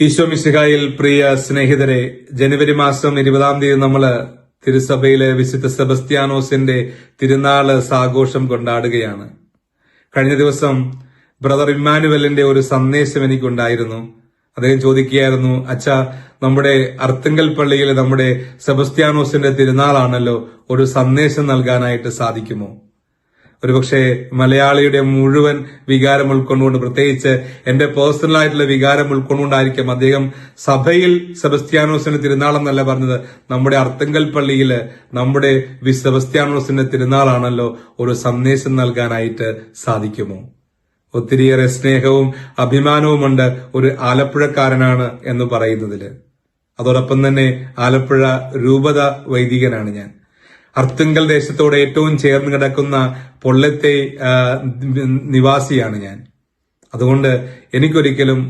ഈശോ മിശിഹായിൽ പ്രിയ സ്നേഹിതരെ ജനുവരി മാസം ഇരുപതാം തീയതി നമ്മൾ തിരുസഭയിലെ വിശുദ്ധ സെബസ്ത്യാനോസിന്റെ തിരുനാൾ സാഘോഷം കൊണ്ടാടുകയാണ്. കഴിഞ്ഞ ദിവസം ബ്രദർ ഇമ്മാനുവലിന്റെ ഒരു സന്ദേശം എനിക്കുണ്ടായിരുന്നു. അദ്ദേഹം ചോദിക്കുകയായിരുന്നു അച്ഛ നമ്മുടെ അർത്തുങ്കൽ പള്ളിയിൽ നമ്മുടെ സെബസ്ത്യാനോസിന്റെ തിരുനാളാണല്ലോ ഒരു സന്ദേശം നൽകാനായിട്ട് സാധിക്കുമോ? ഒരുപക്ഷെ മലയാളിയുടെ മുഴുവൻ വികാരം ഉൾക്കൊണ്ടുകൊണ്ട് പ്രത്യേകിച്ച് എന്റെ പേഴ്സണൽ ആയിട്ടുള്ള വികാരം ഉൾക്കൊണ്ടുകൊണ്ടായിരിക്കും അദ്ദേഹം സഭയിൽ സെബസ്ത്യാനോസിന്റെ തിരുനാളെന്നല്ല പറഞ്ഞത്. നമ്മുടെ അർത്തങ്കൽ പള്ളിയിൽ നമ്മുടെ വി സെബസ്ത്യാനോസിന്റെ തിരുനാളാണല്ലോ ഒരു സന്ദേശം നൽകാനായിട്ട് സാധിക്കുമോ? ഒത്തിരിയേറെ സ്നേഹവും അഭിമാനവുമുണ്ട് ഒരു ആലപ്പുഴക്കാരനാണ് എന്ന് പറയുന്നതിൽ. അതോടൊപ്പം തന്നെ ആലപ്പുഴ രൂപത വൈദികനാണ് ഞാൻ. അർത്തുങ്കൽ ദേശത്തോട് ഏറ്റവും ചേർന്ന് കിടക്കുന്ന പൊള്ളത്തെ നിവാസിയാണ് ഞാൻ. അതുകൊണ്ട് എനിക്കൊരിക്കലും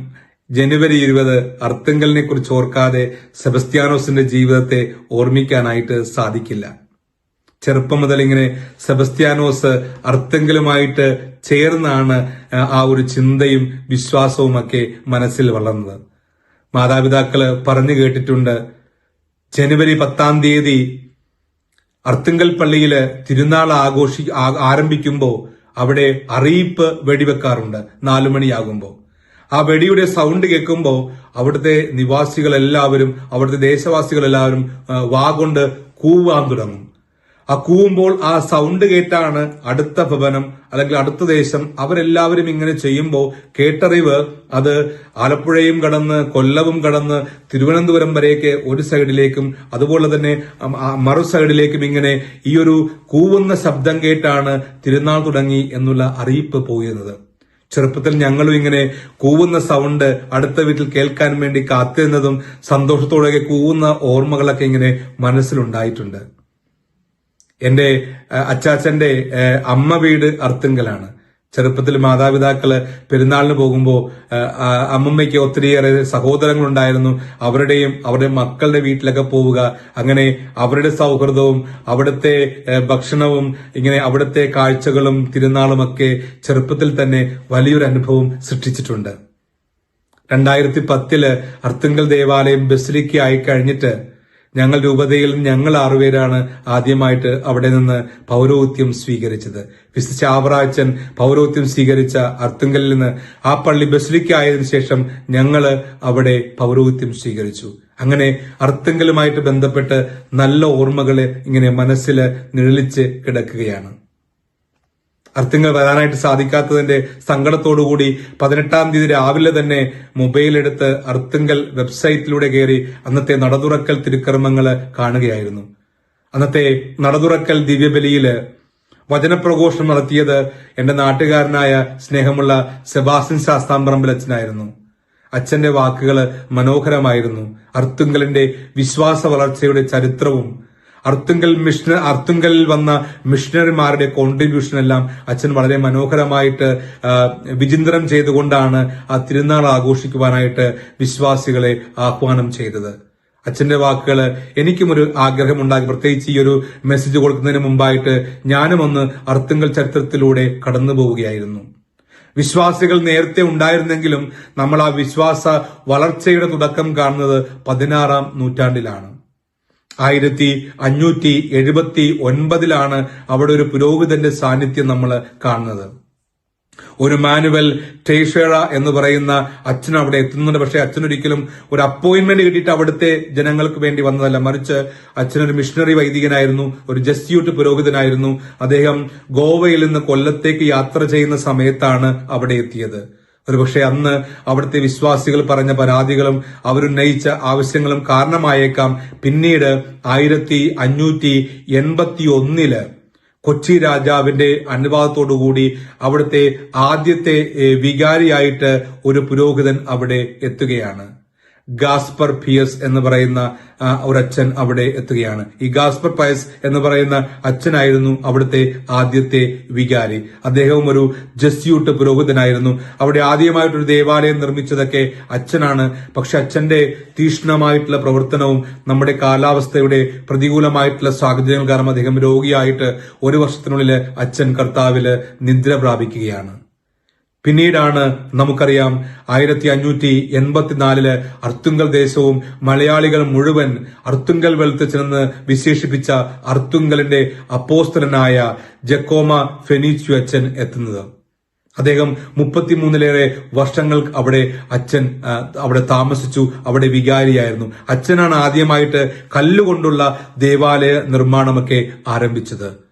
ജനുവരി ഇരുപത് അർത്തുങ്കലിനെ കുറിച്ച് ഓർക്കാതെ സെബസ്ത്യാനോസിന്റെ ജീവിതത്തെ ഓർമ്മിക്കാനായിട്ട് സാധിക്കില്ല. ചെറുപ്പം മുതൽ ഇങ്ങനെ സെബസ്ത്യാനോസ് അർത്തുങ്കലുമായിട്ട് ചേർന്നാണ് ആ ഒരു ചിന്തയും വിശ്വാസവും ഒക്കെ മനസ്സിൽ വളർന്നത്. മാതാപിതാക്കൾ പറഞ്ഞു കേട്ടിട്ടുണ്ട് ജനുവരി പത്താം തീയതി അർത്തുങ്കൽ പള്ളിയിൽ തിരുനാൾ ആഘോഷി ആരംഭിക്കുമ്പോൾ അവിടെ അറിയിപ്പ് വെടിവെക്കാറുണ്ട്. നാലു മണിയാകുമ്പോൾ ആ വെടിയുടെ സൗണ്ട് കേൾക്കുമ്പോൾ അവിടുത്തെ നിവാസികളെല്ലാവരും അവിടുത്തെ ദേശവാസികളെല്ലാവരും വാ കൊണ്ട് കൂവാൻ തുടങ്ങും. ആ കൂവുമ്പോൾ ആ സൗണ്ട് കേട്ടാണ് അടുത്ത ഭവനം അല്ലെങ്കിൽ അടുത്ത ദേശം അവരെല്ലാവരും ഇങ്ങനെ ചെയ്യുമ്പോൾ കേട്ടറിവ് അത് ആലപ്പുഴയും കടന്ന് കൊല്ലവും കടന്ന് തിരുവനന്തപുരം വരെയൊക്കെ ഒരു സൈഡിലേക്കും അതുപോലെ തന്നെ മറു സൈഡിലേക്കും ഇങ്ങനെ ഈ ഒരു കൂവുന്ന ശബ്ദം കേട്ടാണ് തിരുനാൾ തുടങ്ങി എന്നുള്ള അറിയിപ്പ് പോയിരുന്നത്. ചെറുപ്പത്തിൽ ഞങ്ങളും ഇങ്ങനെ കൂവുന്ന സൗണ്ട് അടുത്ത വീട്ടിൽ കേൾക്കാൻ വേണ്ടി കാത്തിരുന്നതും സന്തോഷത്തോടെയൊക്കെ കൂവുന്ന ഓർമ്മകളൊക്കെ ഇങ്ങനെ മനസ്സിലുണ്ടായിട്ടുണ്ട്. എന്റെ അച്ചാച്ചന്റെ അമ്മ വീട് അർത്തുങ്കലാണ്. ചെറുപ്പത്തിൽ മാതാപിതാക്കൾ പെരുന്നാളിന് പോകുമ്പോൾ അമ്മമ്മയ്ക്ക് ഒത്തിരിയേറെ സഹോദരങ്ങളുണ്ടായിരുന്നു. അവരുടെയും അവരുടെ മക്കളുടെ വീട്ടിലൊക്കെ പോവുക അങ്ങനെ അവരുടെ സൗഹൃദവും അവിടുത്തെ ഭക്ഷണവും ഇങ്ങനെ അവിടുത്തെ കാഴ്ചകളും തിരുനാളുമൊക്കെ ചെറുപ്പത്തിൽ തന്നെ വലിയൊരു അനുഭവം സൃഷ്ടിച്ചിട്ടുണ്ട്. രണ്ടായിരത്തി പത്തിൽ അർത്തുങ്കൽ ദേവാലയം ബസിലിക്ക ആയി കഴിഞ്ഞിട്ട് ഞങ്ങൾ രൂപതയിൽ ഞങ്ങൾ ആറുപേരാണ് ആദ്യമായിട്ട് അവിടെ നിന്ന് പൗരോഹിത്യം സ്വീകരിച്ചത്. വിശിച്ച ചാവറാച്ചൻ പൗരോഹിത്യം സ്വീകരിച്ച അർത്തുങ്കലിൽ നിന്ന് ആ പള്ളി ബസിലിക്കായതിനു ശേഷം ഞങ്ങൾ അവിടെ പൗരോഹിത്യം സ്വീകരിച്ചു. അങ്ങനെ അർത്തുങ്കലുമായിട്ട് ബന്ധപ്പെട്ട് നല്ല ഓർമ്മകൾ ഇങ്ങനെ മനസ്സിൽ നിഴലിച്ച് കിടക്കുകയാണ്. അർത്ഥങ്ങൾ വരാനായിട്ട് സാധിക്കാത്തതിന്റെ സങ്കടത്തോടുകൂടി പതിനെട്ടാം തീയതി രാവിലെ തന്നെ മൊബൈലെടുത്ത് അർത്ഥങ്ങൾ വെബ്സൈറ്റിലൂടെ കയറി അന്നത്തെ നടതുറക്കൽ തിരുക്കർമ്മങ്ങൾ കാണുകയായിരുന്നു. അന്നത്തെ നടതുറക്കൽ ദിവ്യബലിയിൽ വചനപ്രഘോഷണം നടത്തിയത് എന്റെ നാട്ടുകാരനായ സ്നേഹമുള്ള സെബാസ്റ്റ്യൻ ശാസ്താംപറമ്പിൽ അച്ഛനായിരുന്നു. അച്ഛന്റെ വാക്കുകൾ മനോഹരമായിരുന്നു. അർത്തുങ്കലിന്റെ വിശ്വാസ വളർച്ചയുടെ ചരിത്രവും അർത്തുങ്കൽ മിഷണ അർത്തുങ്കലിൽ വന്ന മിഷണറിമാരുടെ കോൺട്രിബ്യൂഷൻ എല്ലാം അച്ഛൻ വളരെ മനോഹരമായിട്ട് വിചിന്തനം ചെയ്തുകൊണ്ടാണ് ആ തിരുനാൾ ആഘോഷിക്കുവാനായിട്ട് വിശ്വാസികളെ ആഹ്വാനം ചെയ്തത്. അച്ഛന്റെ വാക്കുകൾ എനിക്കും ഒരു ആഗ്രഹമുണ്ടാക്കി. പ്രത്യേകിച്ച് ഈ ഒരു മെസ്സേജ് കൊടുക്കുന്നതിന് മുമ്പായിട്ട് ഞാനും ഒന്ന് അർത്തുങ്കൽ ചരിത്രത്തിലൂടെ കടന്നു പോവുകയായിരുന്നു വിശ്വാസികൾ നേരത്തെ ഉണ്ടായിരുന്നെങ്കിലും നമ്മൾ ആ വിശ്വാസ വളർച്ചയുടെ തുടക്കം കാണുന്നത് പതിനാറാം നൂറ്റാണ്ടിലാണ്. ആയിരത്തി അഞ്ഞൂറ്റി എഴുപത്തി ഒൻപതിലാണ് അവിടെ ഒരു പുരോഹിതന്റെ സാന്നിധ്യം നമ്മൾ കാണുന്നത്. ഒരു മാനുവൽ ടേഷേഴ എന്ന് പറയുന്ന അച്ഛൻ അവിടെ എത്തുന്നുണ്ട്. പക്ഷെ അച്ഛനൊരിക്കലും ഒരു അപ്പോയിന്റ്മെന്റ് കിട്ടിയിട്ട് അവിടുത്തെ ജനങ്ങൾക്ക് വേണ്ടി വന്നതല്ല. മറിച്ച് അച്ഛനൊരു മിഷണറി വൈദികനായിരുന്നു ഒരു ജസ്യൂട്ട് പുരോഹിതനായിരുന്നു. അദ്ദേഹം ഗോവയിൽ നിന്ന് കൊല്ലത്തേക്ക് യാത്ര ചെയ്യുന്ന സമയത്താണ് അവിടെ എത്തിയത്. ഒരുപക്ഷെ അന്ന് അവിടുത്തെ വിശ്വാസികൾ പറഞ്ഞ പരാതികളും അവരുന്നയിച്ച ആവശ്യങ്ങളും കാരണമായേക്കാം. പിന്നീട് ആയിരത്തി അഞ്ഞൂറ്റി എൺപത്തി ഒന്നിൽ കൊച്ചി രാജാവിന്റെ അനുവാദത്തോടുകൂടി അവിടുത്തെ ആദ്യത്തെ വികാരിയായിട്ട് ഒരു പുരോഹിതൻ അവിടെ എത്തുകയാണ്. ഗാസ്പർ പിയസ് എന്ന് പറയുന്ന ഒരു ഒരച്ഛൻ അവിടെ എത്തുകയാണ്. ഈ ഗാസ്പർ പയസ് എന്ന് പറയുന്ന അച്ഛനായിരുന്നു അവിടുത്തെ ആദ്യത്തെ വികാരി. അദ്ദേഹവും ഒരു ജസ്യൂട്ട് പുരോഹിതനായിരുന്നു. അവിടെ ആദ്യമായിട്ടൊരു ദേവാലയം നിർമ്മിച്ചതൊക്കെ അച്ഛനാണ്. പക്ഷെ അച്ഛന്റെ തീക്ഷ്ണമായിട്ടുള്ള പ്രവർത്തനവും നമ്മുടെ കാലാവസ്ഥയുടെ പ്രതികൂലമായിട്ടുള്ള സാഹചര്യങ്ങൾ കാരണം അദ്ദേഹം രോഗിയായിട്ട് ഒരു വർഷത്തിനുള്ളിൽ അച്ഛൻ കർത്താവിൽ നിദ്ര പ്രാപിക്കുകയാണ്. പിന്നീടാണ് നമുക്കറിയാം ആയിരത്തി അഞ്ഞൂറ്റി എൺപത്തിനാലിൽ അർത്തുങ്കൽ ദേശവും മലയാളികൾ മുഴുവൻ അർത്തുങ്കൽ വെളുത്തച്ഛനെന്ന് വിശേഷിപ്പിച്ച അർത്തുങ്കലിന്റെ അപ്പോസ്തലനായ ജക്കോമ ഫെനീച്ചു അച്ഛൻ എത്തുന്നത്. അദ്ദേഹം മുപ്പത്തിമൂന്നിലേറെ വർഷങ്ങൾ അവിടെ അച്ഛൻ അവിടെ താമസിച്ചു അവിടെ വികാരിയായിരുന്നു. അച്ഛനാണ് ആദ്യമായിട്ട് കല്ലുകൊണ്ടുള്ള ദേവാലയ നിർമ്മാണമൊക്കെ ആരംഭിച്ചത്.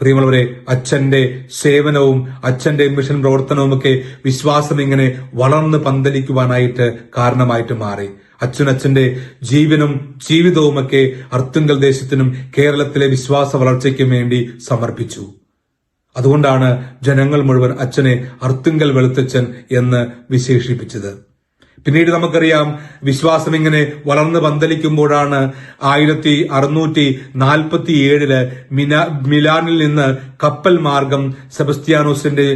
പ്രിയമുള്ളവരെ അച്ഛന്റെ സേവനവും അച്ഛന്റെ മിഷൻ പ്രവർത്തനവും ഒക്കെ വിശ്വാസം ഇങ്ങനെ വളർന്ന് പന്തലിക്കുവാനായിട്ട് കാരണമായിട്ട് മാറി. അച്ഛനച്ഛന്റെ ജീവനും ജീവിതവുമൊക്കെ അർത്തുങ്കൽ ദേശത്തിനും കേരളത്തിലെ വിശ്വാസ വളർച്ചയ്ക്കും വേണ്ടി സമർപ്പിച്ചു. അതുകൊണ്ടാണ് ജനങ്ങൾ മുഴുവൻ അച്ഛനെ അർത്തുങ്കൽ വെളുത്തച്ഛൻ എന്ന് വിശേഷിപ്പിച്ചത്. പിന്നീട് നമുക്കറിയാം വിശ്വാസം ഇങ്ങനെ വളർന്ന് പന്തലിക്കുമ്പോഴാണ് ആയിരത്തി അറുന്നൂറ്റി നാൽപ്പത്തി ഏഴിൽ മിന മിലാനിൽ നിന്ന് കപ്പൽ മാർഗം സെബസ്ത്യാനോസിന്റെ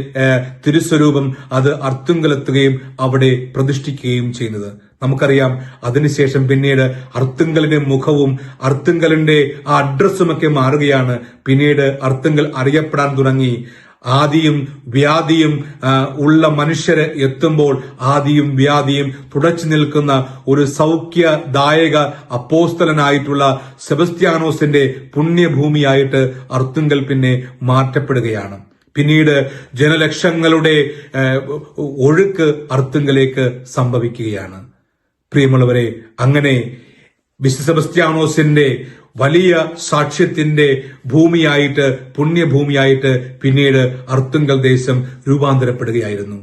തിരുസ്വരൂപം അത് അർത്തുങ്കലെത്തുകയും അവിടെ പ്രതിഷ്ഠിക്കുകയും ചെയ്യുന്നത്. നമുക്കറിയാം അതിനുശേഷം പിന്നീട് അർത്തുങ്കലിന്റെ മുഖവും അർത്തുങ്കലിന്റെ ആ അഡ്രസ്സുമൊക്കെ മാറുകയാണ്. പിന്നീട് അർത്തുങ്കൽ അറിയപ്പെടാൻ തുടങ്ങി. ആദിയും വ്യാധിയും ഉള്ള മനുഷ്യര് എത്തുമ്പോൾ ആദിയും വ്യാധിയും തുടച്ചു നിൽക്കുന്ന ഒരു സൗഖ്യദായക അപ്പോസ്തലനായിട്ടുള്ള സെബസ്ത്യാനോസിന്റെ പുണ്യഭൂമിയായിട്ട് അർത്തുങ്കൽ പിന്നെ മാറ്റപ്പെടുകയാണ്. പിന്നീട് ജനലക്ഷങ്ങളുടെ ഒഴുക്ക് അർത്തുങ്കലേക്ക് സംഭവിക്കുകയാണ്. പ്രിയമുള്ളവരെ അങ്ങനെ വിശുദ്ധ സെബസ്ത്യാനോസിന്റെ വലിയ സാക്ഷ്യത്തിന്റെ ഭൂമിയായിട്ട് പുണ്യഭൂമിയായിട്ട് പിന്നീട് അർത്തുങ്കൽ ദേശം രൂപാന്തരപ്പെടുകയായിരുന്നു.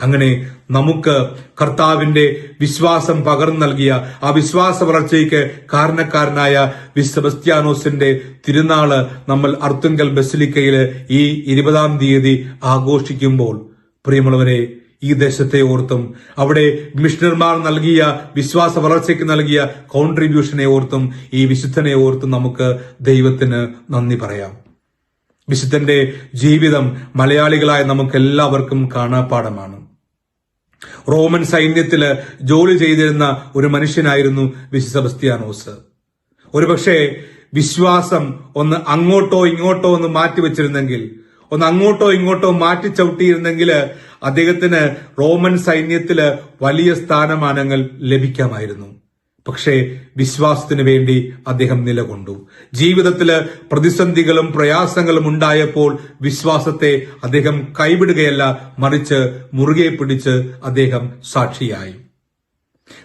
അങ്ങനെ നമുക്ക് കർത്താവിന്റെ വിശ്വാസം പകർന്നു നൽകിയ ആ വിശ്വാസ വളർച്ചയ്ക്ക് കാരണക്കാരനായ വിസ്തബസ്ത്യാനോസിന്റെ തിരുനാൾ നമ്മൾ അർത്തുങ്കൽ ബസിലിക്കയിൽ ഈ ഇരുപതാം തീയതി ആഘോഷിക്കുമ്പോൾ പ്രിയമുള്ളവരെ ഈ ദേശത്തെ ഓർത്തും അവിടെ മിഷണർമാർ നൽകിയ വിശ്വാസ വളർച്ചയ്ക്ക് നൽകിയ കോൺട്രിബ്യൂഷനെ ഓർത്തും ഈ വിശുദ്ധനെ ഓർത്തും നമുക്ക് ദൈവത്തിന് നന്ദി പറയാം. വിശുദ്ധന്റെ ജീവിതം മലയാളികളായ നമുക്ക് എല്ലാവർക്കും കാണാപ്പാടമാണ് റോമൻ സൈന്യത്തിൽ ജോലി ചെയ്തിരുന്ന ഒരു മനുഷ്യനായിരുന്നു വിശുദ്ധ ഒരുപക്ഷെ വിശ്വാസം ഒന്ന് അങ്ങോട്ടോ ഇങ്ങോട്ടോ ഒന്ന് മാറ്റിവെച്ചിരുന്നെങ്കിൽ ഒന്ന് അങ്ങോട്ടോ ഇങ്ങോട്ടോ മാറ്റി ചവിട്ടിയിരുന്നെങ്കിൽ അദ്ദേഹത്തിന് റോമൻ സൈന്യത്തിൽ വലിയ സ്ഥാനമാനങ്ങൾ ലഭിക്കാമായിരുന്നു. പക്ഷേ വിശ്വാസത്തിന് വേണ്ടി അദ്ദേഹം നിലകൊണ്ടു. ജീവിതത്തിൽ പ്രതിസന്ധികളും പ്രയാസങ്ങളും ഉണ്ടായപ്പോൾ വിശ്വാസത്തെ അദ്ദേഹം കൈവിടുകയല്ല മറിച്ച് മുറുകെ പിടിച്ച് അദ്ദേഹം സാക്ഷിയായി.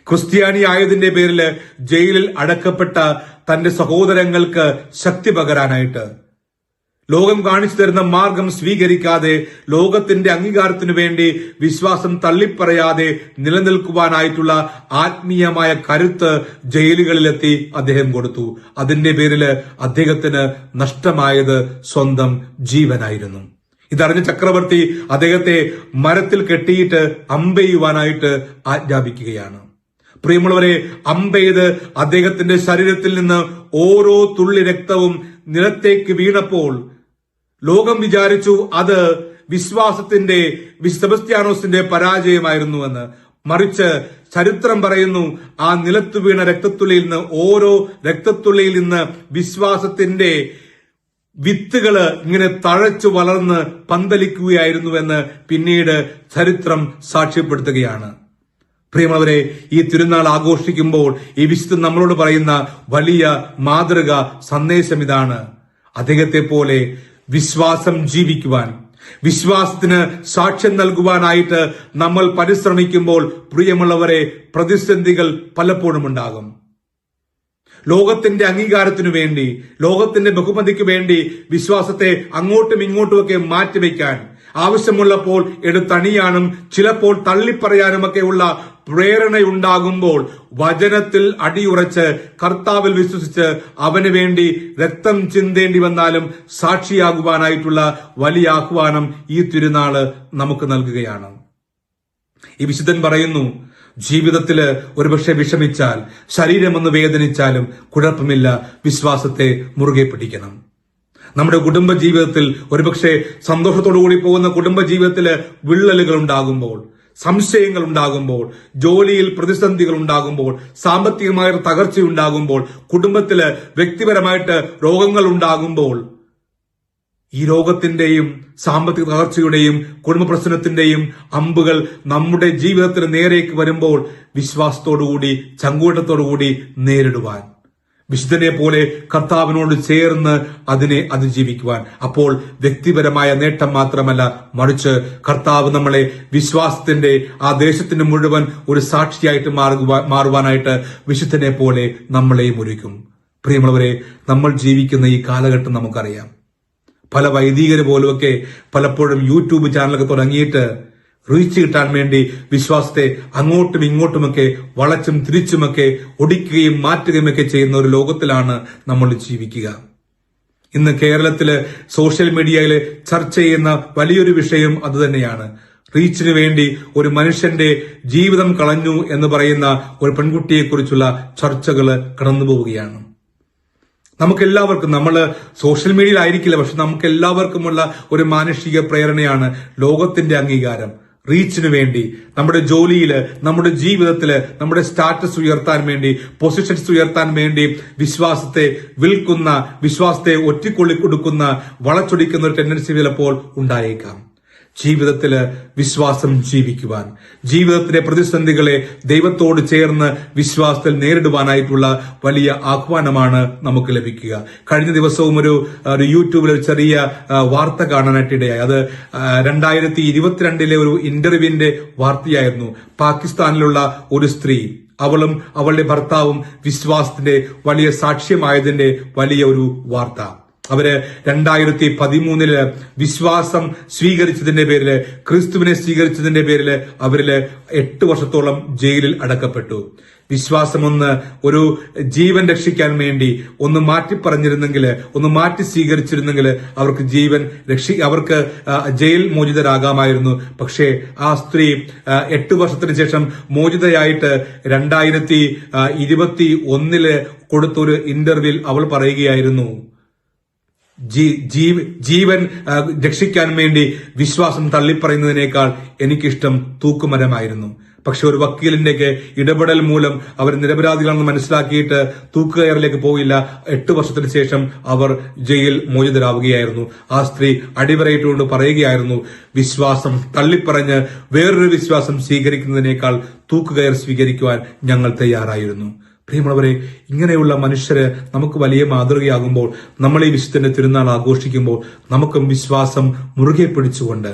ക്രിസ്ത്യാനി ആയതിന്റെ പേരിൽ ജയിലിൽ അടക്കപ്പെട്ട തന്റെ സഹോദരങ്ങൾക്ക് ശക്തി പകരാനായിട്ട് ലോകം കാണിച്ചു തരുന്ന മാർഗം സ്വീകരിക്കാതെ ലോകത്തിന്റെ അംഗീകാരത്തിനു വേണ്ടി വിശ്വാസം തള്ളിപ്പറയാതെ നിലനിൽക്കുവാനായിട്ടുള്ള ആത്മീയമായ കരുത്ത് ജയിലുകളിലെത്തി അദ്ദേഹം കൊടുത്തു. അതിന്റെ പേരിൽ അദ്ദേഹത്തിന് നഷ്ടമായത് സ്വന്തം ജീവനായിരുന്നു. ഇതറിഞ്ഞ ചക്രവർത്തി അദ്ദേഹത്തെ മരത്തിൽ കെട്ടിയിട്ട് അമ്പെയ്യുവാനായിട്ട് ആജ്ഞാപിക്കുകയാണ്. പ്രിയമുള്ളവരെ അമ്പെയ്ത് അദ്ദേഹത്തിന്റെ ശരീരത്തിൽ നിന്ന് ഓരോ തുള്ളി രക്തവും നിലത്തേക്ക് വീണപ്പോൾ ലോകം വിചാരിച്ചു അത് വിശ്വാസത്തിന്റെ സെബസ്ത്യാനോസിന്റെ പരാജയമായിരുന്നുവെന്ന്. മറിച്ച് ചരിത്രം പറയുന്നു ആ നിലത്തു വീണ രക്തത്തുള്ളിയിൽ നിന്ന് ഓരോ രക്തത്തുള്ളിയിൽ നിന്ന് വിശ്വാസത്തിന്റെ വിത്തുകൾ ഇങ്ങനെ തഴച്ചു വളർന്ന് പന്തലിക്കുകയായിരുന്നുവെന്ന് പിന്നീട് ചരിത്രം സാക്ഷ്യപ്പെടുത്തുകയാണ്. പ്രിയമുള്ളവരെ ഈ തിരുനാൾ ആഘോഷിക്കുമ്പോൾ ഈ വിശുദ്ധ നമ്മളോട് പറയുന്ന വലിയ മാതൃക സന്ദേശം ഇതാണ്. അദ്ദേഹത്തെ പോലെ വിശ്വാസം ജീവിക്കുവാൻ വിശ്വാസത്തിന് സാക്ഷ്യം നൽകുവാനായിട്ട് നമ്മൾ പരിശ്രമിക്കുമ്പോൾ പ്രിയമുള്ളവരെ പ്രതിസന്ധികൾ പലപ്പോഴും ഉണ്ടാകും. ലോകത്തിന്റെ അംഗീകാരത്തിനു വേണ്ടി ലോകത്തിന്റെ ബഹുമതിക്ക് വേണ്ടി വിശ്വാസത്തെ അങ്ങോട്ടും ഇങ്ങോട്ടുമൊക്കെ മാറ്റിവെക്കാൻ ആവശ്യമുള്ളപ്പോൾ എടുത്തണിയാനും ചിലപ്പോൾ തള്ളിപ്പറയാനുമൊക്കെയുള്ള പ്രേരണയുണ്ടാകുമ്പോൾ വചനത്തിൽ അടിയുറച്ച് കർത്താവിൽ വിശ്വസിച്ച് അവന് വേണ്ടി രക്തം ചിന്തേണ്ടി വന്നാലും സാക്ഷിയാകുവാനായിട്ടുള്ള വലിയ ആഹ്വാനം ഈ തിരുനാൾ നമുക്ക് നൽകുകയാണ്. ഈ വിശുദ്ധൻ പറയുന്നു ജീവിതത്തിൽ ഒരുപക്ഷെ വിഷമിച്ചാൽ ശരീരമൊന്ന് വേദനിച്ചാലും കുഴപ്പമില്ല വിശ്വാസത്തെ മുറുകെ പിടിക്കണം. നമ്മുടെ കുടുംബ ജീവിതത്തിൽ ഒരുപക്ഷെ സന്തോഷത്തോടു കൂടി പോകുന്ന കുടുംബ ജീവിതത്തിൽ വിള്ളലുകൾ ഉണ്ടാകുമ്പോൾ സംശയങ്ങൾ ഉണ്ടാകുമ്പോൾ ജോലിയിൽ പ്രതിസന്ധികൾ ഉണ്ടാകുമ്പോൾ സാമ്പത്തികമായ തകർച്ച ഉണ്ടാകുമ്പോൾ കുടുംബത്തിൽ വ്യക്തിപരമായിട്ട് രോഗങ്ങൾ ഉണ്ടാകുമ്പോൾ ഈ രോഗത്തിന്റെയും സാമ്പത്തിക തകർച്ചയുടെയും കുടുംബ പ്രശ്നത്തിന്റെയും അമ്പുകൾ നമ്മുടെ ജീവിതത്തിന് നേരേക്ക് വരുമ്പോൾ വിശ്വാസത്തോടുകൂടി ചങ്കൂട്ടത്തോടുകൂടി നേരിടുവാൻ. വിശുദ്ധനെ പോലെ കർത്താവിനോട് ചേർന്ന് അതിനെ അതിജീവിക്കുവാൻ. അപ്പോൾ വ്യക്തിപരമായ നേട്ടം മാത്രമല്ല മറിച്ച് കർത്താവ് നമ്മളെ വിശ്വാസത്തിന്റെ ആ ദേശത്തിന് മുഴുവൻ ഒരു സാക്ഷിയായിട്ട് മാറുവാ- മാറുവാനായിട്ട് വിശുദ്ധനെ പോലെ നമ്മളെയും ഒരുക്കും. പ്രിയമുള്ളവരെ നമ്മൾ ജീവിക്കുന്ന ഈ കാലഘട്ടം നമുക്കറിയാം. പല വൈദികര് പോലുമൊക്കെ പലപ്പോഴും യൂട്യൂബ് ചാനലൊക്കെ തുടങ്ങിയിട്ട് റീച്ച് കിട്ടാൻ വേണ്ടി വിശ്വാസത്തെ അങ്ങോട്ടും ഇങ്ങോട്ടുമൊക്കെ വളച്ചും തിരിച്ചുമൊക്കെ ഒടിക്കുകയും മാറ്റുകയും ഒക്കെ ചെയ്യുന്ന ഒരു ലോകത്തിലാണ് നമ്മൾ ജീവിക്കുക. ഇന്ന് കേരളത്തിൽ സോഷ്യൽ മീഡിയയിൽ ചർച്ച ചെയ്യുന്ന വലിയൊരു വിഷയം അതുതന്നെയാണ് റീച്ചിന് വേണ്ടി ഒരു മനുഷ്യന്റെ ജീവിതം കളഞ്ഞു എന്ന് പറയുന്ന ഒരു പെൺകുട്ടിയെക്കുറിച്ചുള്ള ചർച്ചകൾ കടന്നു പോവുകയാണ്. നമുക്ക് എല്ലാവർക്കും നമ്മൾ സോഷ്യൽ മീഡിയയിൽ ആയിരിക്കില്ല പക്ഷെ നമുക്ക് എല്ലാവർക്കുമുള്ള ഒരു മാനുഷിക പ്രേരണയാണ് ലോകത്തിന്റെ അംഗീകാരം. റീച്ചിന് വേണ്ടി നമ്മുടെ ജോലിയിൽ നമ്മുടെ ജീവിതത്തിൽ നമ്മുടെ സ്റ്റാറ്റസ് ഉയർത്താൻ വേണ്ടി പൊസിഷൻസ് ഉയർത്താൻ വേണ്ടി വിശ്വാസത്തെ വിൽക്കുന്ന വിശ്വാസത്തെ ഒറ്റിക്കൊള്ളി കൊടുക്കുന്ന വളച്ചൊടിക്കുന്ന ഒരു ടെൻഡൻസി ചിലപ്പോൾ ഉണ്ടായേക്കാം. ജീവിതത്തിൽ വിശ്വാസം ജീവിക്കുവാൻ ജീവിതത്തിലെ പ്രതിസന്ധികളെ ദൈവത്തോട് ചേർന്ന് വിശ്വാസത്തിൽ നേരിടുവാനായിട്ടുള്ള വലിയ ആഹ്വാനമാണ് നമുക്ക് ലഭിക്കുക. കഴിഞ്ഞ ദിവസവും ഒരു യൂട്യൂബിൽ ഒരു ചെറിയ വാർത്ത വാർത്ത കാണാനായിട്ടിടയായി. അത് രണ്ടായിരത്തി ഇരുപത്തിരണ്ടിലെ ഒരു ഇന്റർവ്യൂവിന്റെ വാർത്തയായിരുന്നു. പാകിസ്ഥാനിലുള്ള ഒരു സ്ത്രീ അവളും അവളുടെ ഭർത്താവും വിശ്വാസത്തിന്റെ വലിയ സാക്ഷ്യമായതിന്റെ വലിയ ഒരു വാർത്ത. അവർ രണ്ടായിരത്തി പതിമൂന്നിൽ വിശ്വാസം സ്വീകരിച്ചതിന്റെ പേരിൽ ക്രിസ്തുവിനെ സ്വീകരിച്ചതിന്റെ പേരിൽ അവരിൽ എട്ട് വർഷത്തോളം ജയിലിൽ അടക്കപ്പെട്ടു. വിശ്വാസം ഒന്ന് ഒരു ജീവൻ രക്ഷിക്കാൻ വേണ്ടി ഒന്ന് മാറ്റി പറഞ്ഞിരുന്നെങ്കിൽ ഒന്ന് മാറ്റി സ്വീകരിച്ചിരുന്നെങ്കിൽ അവർക്ക് ജീവൻ രക്ഷി അവർക്ക് ജയിൽ മോചിതരാകാമായിരുന്നു. പക്ഷേ ആ സ്ത്രീ എട്ട് വർഷത്തിന് ശേഷം മോചിതയായിട്ട് രണ്ടായിരത്തി ഇരുപത്തി ഒന്നിൽ കൊടുത്തൊരു ഇന്റർവ്യൂവിൽ അവൾ പറയുകയായിരുന്നു ജീവൻ രക്ഷിക്കാൻ വേണ്ടി വിശ്വാസം തള്ളിപ്പറയുന്നതിനേക്കാൾ എനിക്കിഷ്ടം തൂക്കുമരമായിരുന്നു. പക്ഷെ ഒരു വക്കീലിന്റെയൊക്കെ ഇടപെടൽ മൂലം അവർ നിരപരാധികളാണെന്ന് മനസ്സിലാക്കിയിട്ട് തൂക്കുകയറിലേക്ക് പോയില്ല. എട്ട് വർഷത്തിന് ശേഷം അവർ ജയിൽ മോചിതരാവുകയായിരുന്നു. ആ സ്ത്രീ അടിവരയിട്ടുകൊണ്ട് പറയുകയായിരുന്നു വിശ്വാസം തള്ളിപ്പറഞ്ഞ് വേറൊരു വിശ്വാസം സ്വീകരിക്കുന്നതിനേക്കാൾ തൂക്കുകയർ സ്വീകരിക്കുവാൻ ഞങ്ങൾ തയ്യാറായിരുന്നു. പ്രിയമുള്ളവരെ ഇങ്ങനെയുള്ള മനുഷ്യര് നമുക്ക് വലിയ മാതൃകയാകുമ്പോൾ നമ്മൾ ഈ വിശുദ്ധന്റെ തിരുനാൾ ആഘോഷിക്കുമ്പോൾ നമുക്കും വിശ്വാസം മുറുകെ പിടിച്ചുകൊണ്ട്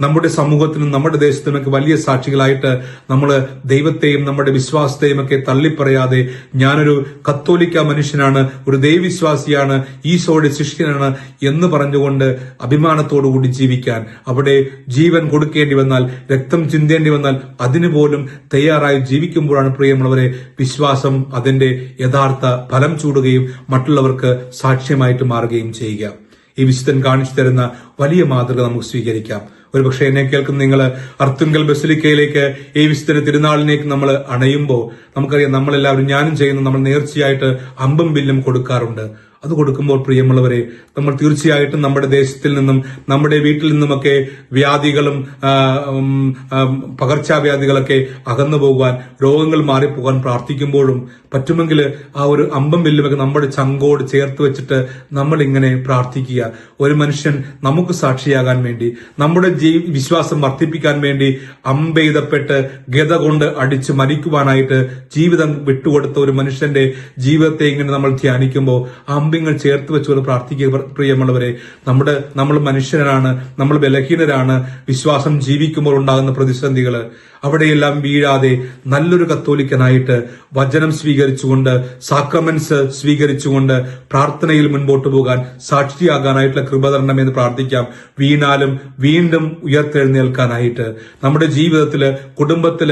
നമ്മുടെ സമൂഹത്തിനും നമ്മുടെ ദേശത്തിനുമൊക്കെ വലിയ സാക്ഷികളായിട്ട് നമ്മൾ ദൈവത്തെയും നമ്മുടെ വിശ്വാസത്തെയും ഒക്കെ തള്ളിപ്പറയാതെ ഞാനൊരു കത്തോലിക്ക മനുഷ്യനാണ് ഒരു ദൈവവിശ്വാസിയാണ് ഈശോയുടെ ശിഷ്യനാണ് എന്ന് പറഞ്ഞുകൊണ്ട് അഭിമാനത്തോടുകൂടി ജീവിക്കാൻ അവിടെ ജീവൻ കൊടുക്കേണ്ടി വന്നാൽ രക്തം ചിന്തേണ്ടി വന്നാൽ അതിനു പോലും തയ്യാറായി ജീവിക്കുമ്പോഴാണ് പ്രിയമുള്ളവരെ വിശ്വാസം അതിന്റെ യഥാർത്ഥ ഫലം ചൂടുകയും മറ്റുള്ളവർക്ക് സാക്ഷ്യമായിട്ട് മാറുകയും ചെയ്യുക. ഈ വിശുദ്ധൻ കാണിച്ചു തരുന്ന വലിയ മാതൃക നമുക്ക് സ്വീകരിക്കാം. ഒരുപക്ഷെ എന്നെ കേൾക്കുന്ന നിങ്ങൾ അർത്തുങ്കൽ ബസിലിക്കയിലേക്ക് ഈ വിശുദ്ധന തിരുനാളിലേക്ക് നമ്മൾ അണയുമ്പോൾ നമുക്കറിയാം നമ്മളെല്ലാവരും ഞാനും ചെയ്യുന്ന നമ്മൾ നേർച്ചയായിട്ട് അമ്പും ബില്ലും കൊടുക്കാറുണ്ട്. അത് കൊടുക്കുമ്പോൾ പ്രിയമുള്ളവരെ നമ്മൾ തീർച്ചയായിട്ടും നമ്മുടെ ദേശത്തിൽ നിന്നും നമ്മുടെ വീട്ടിൽ നിന്നുമൊക്കെ വ്യാധികളും പകർച്ചവ്യാധികളൊക്കെ അകന്നു പോകുവാൻ രോഗങ്ങൾ മാറിപ്പോകാൻ പ്രാർത്ഥിക്കുമ്പോഴും പറ്റുമെങ്കിൽ ആ ഒരു അമ്പം വില്ലുമൊക്കെ നമ്മുടെ ചങ്കോട് ചേർത്ത് വെച്ചിട്ട് നമ്മൾ ഇങ്ങനെ പ്രാർത്ഥിക്കുക. ഒരു മനുഷ്യൻ നമുക്ക് സാക്ഷിയാകാൻ വേണ്ടി നമ്മുടെ ജീ വിശ്വാസം വർദ്ധിപ്പിക്കാൻ വേണ്ടി അമ്പെയ്തപ്പെട്ട് ഗത കൊണ്ട് അടിച്ച് മരിക്കുവാനായിട്ട് ജീവിതം വിട്ടുകൊടുത്ത ഒരു മനുഷ്യന്റെ ജീവിതത്തെ ഇങ്ങനെ നമ്മൾ ധ്യാനിക്കുമ്പോൾ ആ അമ്പിങ്ങൾ ചേർത്ത് വെച്ചുകൊണ്ട് പ്രാർത്ഥിക്കുക പ്രിയമുള്ളവരെ നമ്മുടെ നമ്മൾ മനുഷ്യരാണ് നമ്മൾ ബലഹീനരാണ് വിശ്വാസം ജീവിക്കുമ്പോൾ ഉണ്ടാകുന്ന പ്രതിസന്ധികൾ അവിടെയെല്ലാം വീഴാതെ നല്ലൊരു കത്തോലിക്കനായിട്ട് വചനം സ്വീകരിച്ചുകൊണ്ട് സാക്രമെന്റ്സ് സ്വീകരിച്ചുകൊണ്ട് പ്രാർത്ഥനയിൽ മുൻപോട്ട് പോകാൻ സാക്ഷിയാകാനായിട്ടുള്ള കൃപ എന്ന് പ്രാർത്ഥിക്കാം. വീണാലും വീണ്ടും ഉയർത്തെഴുന്നേൽക്കാനായിട്ട്. നമ്മുടെ ജീവിതത്തിൽ കുടുംബത്തിൽ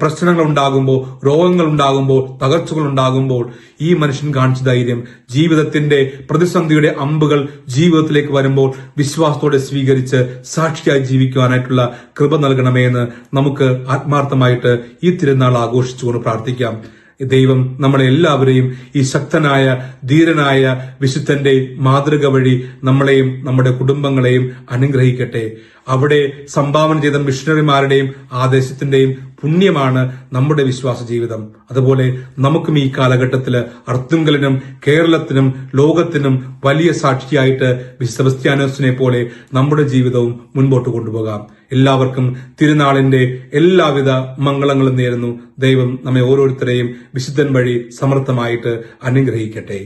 പ്രശ്നങ്ങൾ ഉണ്ടാകുമ്പോൾ രോഗങ്ങൾ ഉണ്ടാകുമ്പോൾ തകർച്ചകൾ ഉണ്ടാകുമ്പോൾ ഈ മനുഷ്യൻ കാണിച്ച ധൈര്യം ജീവിതത്തിന്റെ പ്രതിസന്ധിയുടെ അമ്പുകൾ ജീവിതത്തിലേക്ക് വരുമ്പോൾ വിശ്വാസത്തോടെ സ്വീകരിച്ച് സാക്ഷിയായി ജീവിക്കുവാനായിട്ടുള്ള കൃപ നൽകണമേ എന്ന് നമുക്ക് ആത്മാർത്ഥമായിട്ട് ഈ തിരുനാൾ ആഘോഷിച്ചുകൊണ്ട് പ്രാർത്ഥിക്കാം. ദൈവം നമ്മളെ എല്ലാവരെയും ഈ ശക്തനായ ധീരനായ വിശുദ്ധന്റെ മാതൃക വഴി നമ്മളെയും നമ്മുടെ കുടുംബങ്ങളെയും അനുഗ്രഹിക്കട്ടെ. അവിടെ സംഭാവന ചെയ്ത മിഷണറിമാരുടെയും ആദേശത്തിന്റെയും പുണ്യമാണ് നമ്മുടെ വിശ്വാസ ജീവിതം. അതുപോലെ നമുക്കും ഈ കാലഘട്ടത്തിൽ അർത്തുങ്കലിനും കേരളത്തിനും ലോകത്തിനും വലിയ സാക്ഷിയായിട്ട് വിശുദ്ധ പോലെ നമ്മുടെ ജീവിതവും മുൻപോട്ട് കൊണ്ടുപോകാം. എല്ലാവർക്കും തിരുനാളിന്റെ എല്ലാവിധ മംഗളങ്ങളും നേരുന്നു. ദൈവം നമ്മെ ഓരോരുത്തരെയും വിശുദ്ധൻ വഴി സമർത്ഥമായിട്ട് അനുഗ്രഹിക്കട്ടെ.